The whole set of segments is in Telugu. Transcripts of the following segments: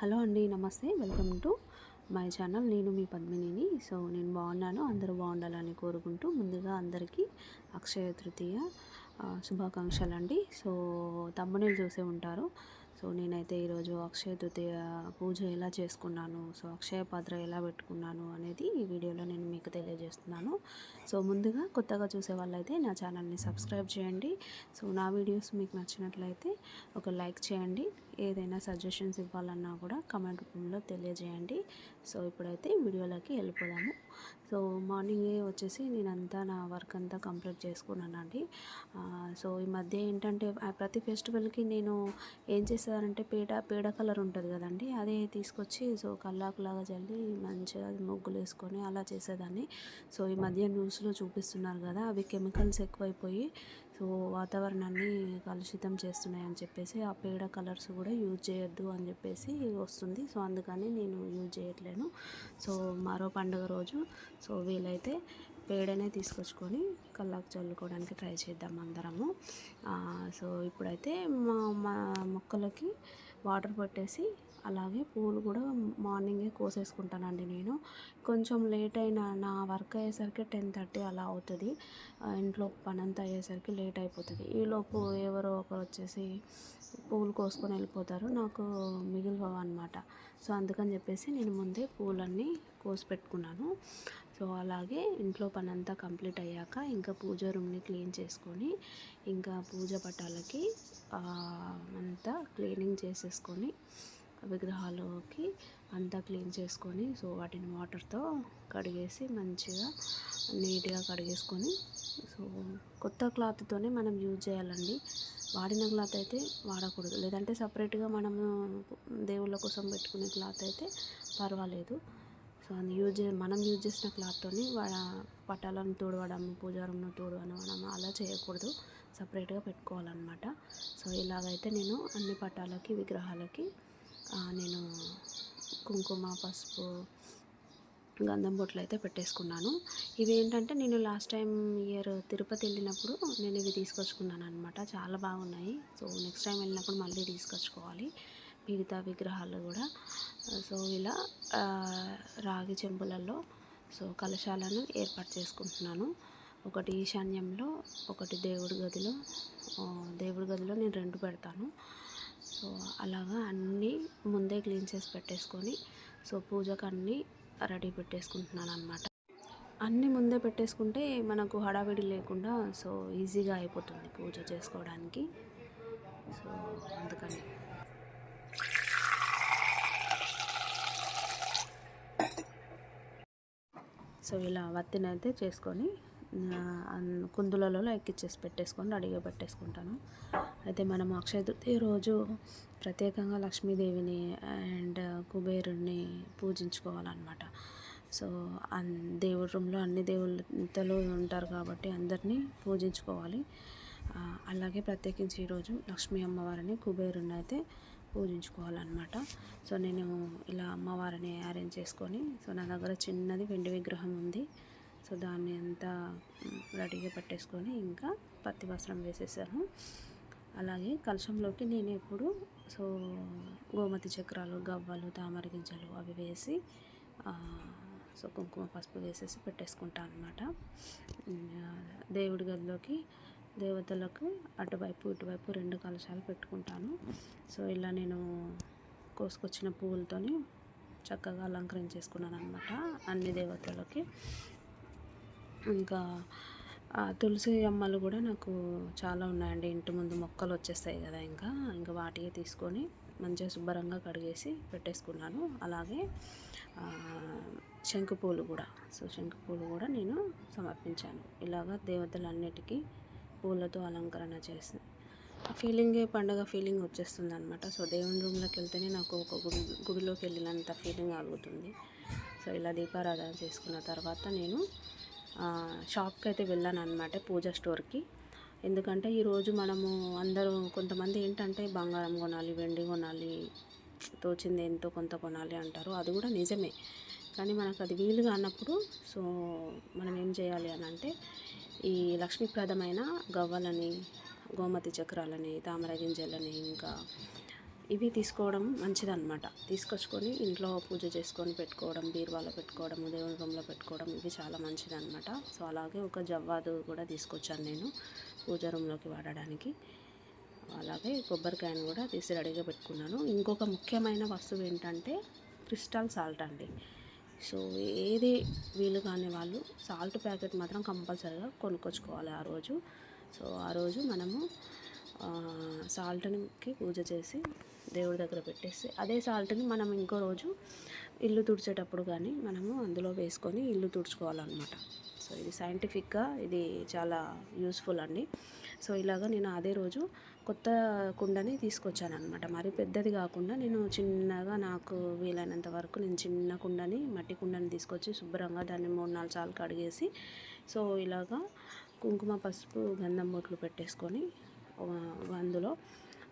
హలో అండి నమస్తే. Welcome to my channel. నేను మీ పద్మినిని. సో నేను బాగున్నాను. అందరూ బాగుండాలని కోరుకుంటూ ముందుగా అందరికీ అక్షయ తృతీయ శుభాకాంక్షలు అండి సో తమ్ముని చూసే ఉంటారు. సో నేనైతే ఈరోజు అక్షయ తృతీయ పూజ ఎలా చేసుకున్నాను సో అక్షయ పాత్ర ఎలా పెట్టుకున్నాను అనేది ఈ వీడియోలో నేను మీకు తెలియజేస్తున్నాను. సో ముందుగా కొత్తగా చూసే వాళ్ళైతే నా ఛానల్ని సబ్స్క్రైబ్ చేయండి. సో నా వీడియోస్ మీకు నచ్చినట్లయితే ఒక లైక్ చేయండి. ఏదైనా సజెషన్స్ ఇవ్వాలన్నా కూడా కమెంట్ రూపంలో తెలియజేయండి. సో ఇప్పుడైతే వీడియోలోకి వెళ్ళిపోదాము. సో మార్నింగే వచ్చేసి నేనంతా నా వర్క్ అంతా కంప్లీట్ చేసుకున్నానండి. సో ఈ మధ్య ఏంటంటే ప్రతి ఫెస్టివల్కి నేను ఏం చేస్తానంటే పేడ పేడ కలర్ ఉంటుంది కదండి అదే తీసుకొచ్చి సో కల్లాకులాగా చల్లి మంచిగా ముగ్గులు వేసుకొని అలా చేసేదాన్ని. సో ఈ మధ్య న్యూస్లో చూపిస్తున్నారు కదా అవి కెమికల్స్ ఎక్కువైపోయి సో వాతావరణాన్ని కలుషితం చేస్తున్నాయి అని చెప్పేసి ఆ పేడ కలర్స్ కూడా యూజ్ చేయొద్దు అని చెప్పేసి వస్తుంది. సో అందుకని నేను యూజ్ చేయట్లేను. సో మరో పండుగ రోజు. సో వీలైతే పేడనే తీసుకొచ్చుకొని కల్లాకు చల్లుకోవడానికి ట్రై చేద్దాం అందరము. సో ఇప్పుడైతే మా మా మొక్కలకి వాటర్ పట్టేసి అలాగే పూలు కూడా మార్నింగే కోసేసుకుంటానండి నేను. కొంచెం లేట్ అయిన నా వర్క్ అయ్యేసరికి టెన్ థర్టీ అలా అవుతుంది. ఇంట్లో పని అంతా అయ్యేసరికి లేట్ అయిపోతుంది. ఈలోపు ఎవరో ఒకరు వచ్చేసి పూలు కోసుకొని వెళ్ళిపోతారు. నాకు మిగిలిపోవు అనమాట సో అందుకని చెప్పేసి నేను ముందే పూలన్నీ కోసి పెట్టుకున్నాను. సో అలాగే ఇంట్లో పని అంతా కంప్లీట్ అయ్యాక ఇంకా పూజ రూమ్ని క్లీన్ చేసుకొని ఇంకా పూజ పటాలకి అంతా క్లీనింగ్ చేసేసుకొని విగ్రహాలకి అంతా క్లీన్ చేసుకొని సో వాటిని వాటర్తో కడిగేసి మంచిగా నీట్గా కడిగేసుకొని సో కొత్త క్లాత్తోనే మనం యూజ్ చేయాలండి. వాడిన క్లాత్ అయితే వాడకూడదు. లేదంటే సపరేట్గా మనము దేవుళ్ళ కోసం పెట్టుకునే క్లాత్ అయితే పర్వాలేదు. సో అది యూజ్ చే- మనం యూజ్ చేసిన క్లాత్తోని వాడ పటాలను తోడవడం పూజారంను తోడవడం అలా చేయకూడదు. సపరేట్గా పెట్టుకోవాలన్నమాట. సో ఇలాగైతే నేను అన్ని పటాలకి విగ్రహాలకి నేను కుంకుమ పసుపు గంధం బొట్లు అయితే పెట్టేసుకున్నాను. ఇవి ఏంటంటే నేను లాస్ట్ టైం ఇయర్ తిరుపతి వెళ్ళినప్పుడు నేను ఇవి తీసుకొచ్చుకున్నాను అనమాట చాలా బాగున్నాయి. సో నెక్స్ట్ టైం వెళ్ళినప్పుడు మళ్ళీ తీసుకొచ్చుకోవాలి. మిగతా విగ్రహాలు కూడా. సో ఇలా రాగి చెంబులలో సో కలశాలను ఏర్పాటు చేసుకుంటున్నాను. ఒకటి ఈశాన్యంలో ఒకటి దేవుడి గదిలో దేవుడి గదిలో నేను రెండు పెడతాను. సో అలాగా అన్నీ ముందే క్లీన్ చేసి పెట్టేసుకొని సో పూజకు అన్నీ రెడీ పెట్టేసుకుంటున్నాను అనమాట అన్నీ ముందే పెట్టేసుకుంటే మనకు హడావిడి లేకుండా సో ఈజీగా అయిపోతుంది పూజ చేసుకోవడానికి. సో అందుకని. సో ఇలా వత్తినైతే చేసుకొని కుందులలో ఎక్కిచ్చేసి పెట్టేసుకొని రెడీగా పెట్టేసుకుంటాను. అయితే మనం అక్షయ తృతీయ రోజు ప్రత్యేకంగా లక్ష్మీదేవిని అండ్ కుబేరుణ్ణి పూజించుకోవాలన్నమాట. సో అన్ దేవుడి రూమ్లో అన్ని దేవుళ్ళతో ఉంటారు కాబట్టి అందరినీ పూజించుకోవాలి. అలాగే ప్రత్యేకించి ఈరోజు లక్ష్మీ అమ్మవారిని కుబేరుని అయితే పూజించుకోవాలన్నమాట. సో నేను ఇలా అమ్మవారిని అరేంజ్ చేసుకొని సో నా దగ్గర చిన్నది వెండి విగ్రహం ఉంది. సో దాన్ని అంతా రెడీగా పెట్టేసుకొని ఇంకా పత్తి వస్త్రం వేసేసాను. అలాగే కలశంలోకి నేను ఎప్పుడు సో గోమతి చక్రాలు గవ్వలు తామర గింజలు అవి వేసి సో కుంకుమ పసుపు వేసేసి పెట్టేసుకుంటాను అనమాట దేవుడి గదిలోకి దేవతలకు అటువైపు ఇటువైపు రెండు కలశాలు పెట్టుకుంటాను. సో ఇలా నేను కోసుకొచ్చిన పువ్వులతోని చక్కగా అలంకరించేసుకున్నాను అనమాట అన్ని దేవతలకి. ఇంకా తులసి అమ్మలు కూడా నాకు చాలా ఉన్నాయండి. ఇంటి ముందు మొక్కలు వచ్చేస్తాయి కదా ఇంకా. ఇంకా వాటికి తీసుకొని మంచిగా శుభ్రంగా కడిగేసి పెట్టేసుకున్నాను. అలాగే శంకుపూలు కూడా. సో శంకుపూలు కూడా నేను సమర్పించాను. ఇలాగా దేవతలన్నిటికీ పూలతో అలంకరణ చేసి ఫీలింగే పండగ ఫీలింగ్ వచ్చేస్తుంది అనమాట సో దేవుని రూమ్లోకి వెళ్తేనే నాకు ఒక గుడి గుడిలోకి వెళ్ళినంత ఫీలింగ్ కలుగుతుంది. సో ఇలా దీపారాధన చేసుకున్న తర్వాత నేను షాప్కి అయితే వెళ్ళాను అనమాట పూజ స్టోర్కి. ఎందుకంటే ఈరోజు మనము అందరూ కొంతమంది ఏంటంటే బంగారం కొనాలి వెండి కొనాలి తోచింది ఎంతో కొంత కొనాలి అంటారు. అది కూడా నిజమే. కానీ మనకు అది వీలు కానప్పుడు సో మనం ఏం చేయాలి అని అంటే ఈ లక్ష్మీప్రదమైన గవ్వలని గోమతి చక్రాలని తామర గింజలని ఇంకా ఇవి తీసుకోవడం మంచిదన్నమాట. తీసుకొచ్చుకొని ఇంట్లో పూజ చేసుకొని పెట్టుకోవడం బీరువాలో పెట్టుకోవడం దేవుని రూమ్లో పెట్టుకోవడం ఇవి చాలా మంచిదన్నమాట. సో అలాగే ఒక జవ్వాదు కూడా తీసుకొచ్చాను నేను పూజ రూమ్లోకి వాడడానికి. అలాగే కొబ్బరికాయను కూడా తీసి రెడీగా పెట్టుకున్నాను. ఇంకొక ముఖ్యమైన వస్తువు ఏంటంటే క్రిస్టల్ సాల్ట్ అండి. సో ఏది వీలు కాని వాళ్ళు సాల్ట్ ప్యాకెట్ మాత్రం కంపల్సరీగా కొనుక్కొచ్చుకోవాలి ఆ రోజు. సో ఆ రోజు మనము సాల్ట్కి పూజ చేసి దేవుడి దగ్గర పెట్టేసి అదే సాల్ట్ని మనం ఇంకో రోజు ఇల్లు తుడిచేటప్పుడు కానీ మనము అందులో వేసుకొని ఇల్లు తుడుచుకోవాలన్నమాట. సో ఇది సైంటిఫిక్గా ఇది చాలా యూస్ఫుల్ అండి. సో ఇలాగ నేను అదే రోజు కొత్త కుండని తీసుకొచ్చాను అనమాట మరి పెద్దది కాకుండా నేను చిన్నగా నాకు వీలైనంత వరకు నేను చిన్న కుండని మట్టి కుండని తీసుకొచ్చి శుభ్రంగా దాన్ని మూడు నాలుగు సార్లు కడిగేసి సో ఇలాగా కుంకుమ పసుపు గంధం బొట్లు పెట్టేసుకొని అందులో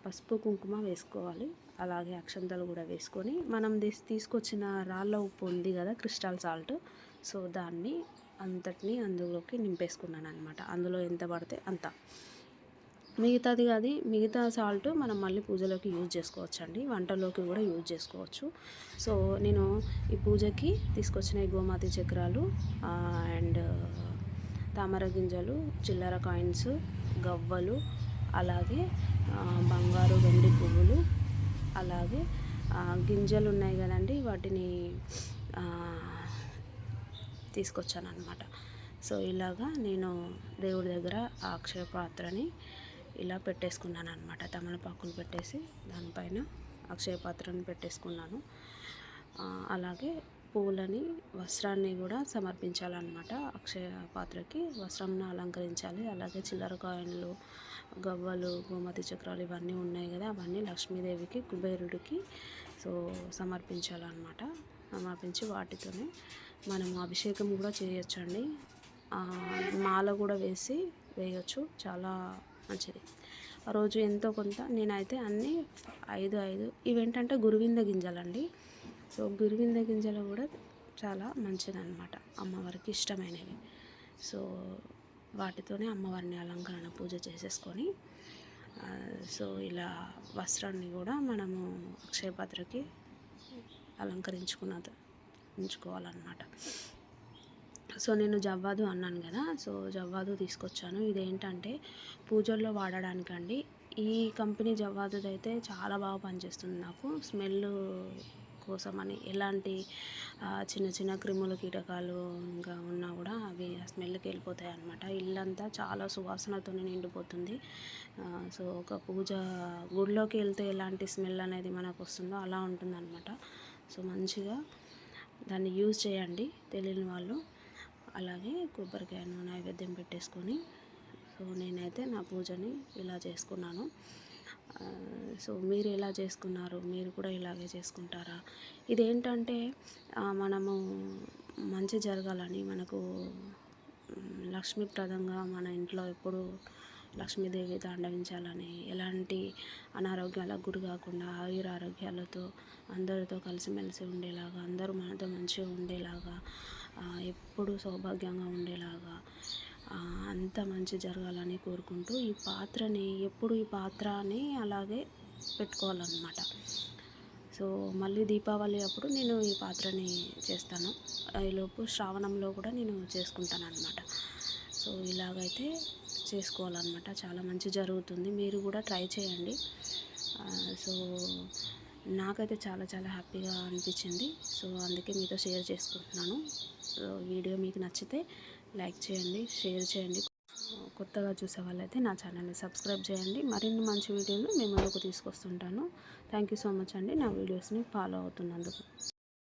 పసుపు కుంకుమ వేసుకోవాలి. అలాగే అక్షంతలు కూడా వేసుకొని మనం తీసుకొచ్చిన రాళ్ళ ఉప్పు ఉంది కదా క్రిస్టల్ సాల్ట్. సో దాన్ని అంతటిని అందులోకి నింపేసుకున్నాను అనమాట అందులో ఎంత పడితే అంత. మిగతాది అది మిగతా సాల్ట్ మనం మళ్ళీ పూజలోకి యూజ్ చేసుకోవచ్చు అండి వంటలోకి కూడా యూజ్ చేసుకోవచ్చు. సో నేను ఈ పూజకి తీసుకొచ్చిన గోమాతి చక్రాలు అండ్ తామర గింజలు చిల్లర కాయిన్స్ గవ్వలు అలాగే బంగారు వెండి పువ్వులు అలాగే గింజలు ఉన్నాయి కదండి వాటిని తీసుకొచ్చాను అనమాట సో ఇలాగా నేను దేవుడి దగ్గర ఆ అక్షయ పాత్రని ఇలా పెట్టేసుకున్నాను అనమాట తమలపాకులు పెట్టేసి దానిపైన అక్షయ పాత్రను పెట్టేసుకున్నాను అలాగే పూలని వస్త్రాన్ని కూడా సమర్పించాలన్నమాట. అక్షయ పాత్రకి వస్త్రంను అలంకరించాలి. అలాగే చిల్లర కాయిన్లు గవ్వలు గోమతి చక్రాలు ఇవన్నీ ఉన్నాయి కదా అవన్నీ లక్ష్మీదేవికి కుబేరుడికి సో సమర్పించాలన్నమాట. సమర్పించి వాటితోనే మనం అభిషేకం కూడా చేయొచ్చండి. మాల కూడా వేసి వేయచ్చు చాలా మంచిది. ఆ రోజు ఎంతో కొంత నేనైతే అన్నీ ఐదు ఐదు ఇవేంటంటే గురువింద గింజలండి. సో గురువింద గింజలు కూడా చాలా మంచిదన్నమాట అమ్మవారికి ఇష్టమైనవి. సో వాటితోనే అమ్మవారిని అలంకరణ పూజ చేసేసుకొని సో ఇలా వస్త్రాన్ని కూడా మనము అక్షయపాత్రకి అలంకరించుకున్న ఉంచుకోవాలన్నమాట. సో నేను జవ్వాదు అన్నాను కదా సో జవ్వాదు తీసుకొచ్చాను. ఇదేంటంటే పూజల్లో వాడడానికండి. ఈ కంపెనీ జవ్వాదుది అయితే చాలా బాగా పనిచేస్తుంది నాకు. స్మెల్ కోసమని ఎలాంటి చిన్న చిన్న క్రిములు కీటకాలు ఇంకా ఉన్నా కూడా అవి ఆ స్మెల్కి వెళ్ళిపోతాయి అన్నమాట ఇల్లంతా చాలా సువాసనతో నిండిపోతుంది. సో ఒక పూజ గుడిలోకి వెళ్తే ఎలాంటి స్మెల్ అనేది మనకు వస్తుందో అలా ఉంటుందన్నమాట. సో మంచిగా దాన్ని యూజ్ చేయండి తెలియని వాళ్ళు. అలాగే కొబ్బరికాయను నైవేద్యం పెట్టేసుకొని సో నేనైతే నా పూజని ఇలా చేసుకున్నాను. సో మీరు ఎలా చేసుకున్నారు? మీరు కూడా ఇలాగే చేసుకుంటారా? ఇదేంటంటే మనము మంచి జరగాలని మనకు లక్ష్మీప్రదంగా మన ఇంట్లో ఎప్పుడు లక్ష్మీదేవి తాండవించాలని ఎలాంటి అనారోగ్యాలకు గురి కాకుండా ఆయుర ఆరోగ్యాలతో అందరితో కలిసిమెలిసి ఉండేలాగా అందరూ మనతో మంచిగా ఉండేలాగా ఎప్పుడు సౌభాగ్యంగా ఉండేలాగా అంత మంచి జరగాలని కోరుకుంటూ ఈ పాత్రని ఎప్పుడు ఈ పాత్రని అలాగే పెట్టుకోవాలన్నమాట. సో మళ్ళీ దీపావళి అప్పుడు నేను ఈ పాత్రని చేస్తాను. ఈలోపు శ్రావణంలో కూడా నేను చేసుకుంటాను అనమాట సో ఇలాగైతే చేసుకోవాలన్నమాట. చాలా మంచి జరుగుతుంది. మీరు కూడా ట్రై చేయండి. సో నాకైతే చాలా చాలా హ్యాపీగా అనిపించింది. సో అందుకే మీతో షేర్ చేసుకుంటున్నాను. సో వీడియో మీకు నచ్చితే లైక్ చేయండి షేర్ చేయండి. కొత్తగా చూసే వాళ్ళైతే నా ఛానల్ని సబ్స్క్రైబ్ చేయండి. మరిన్ని మంచి వీడియోలు మేము ముందుకు తీసుకొస్తుంటాను. థ్యాంక్ యూ సో మచ్ అండి నా వీడియోస్ని ఫాలో అవుతున్నందుకు.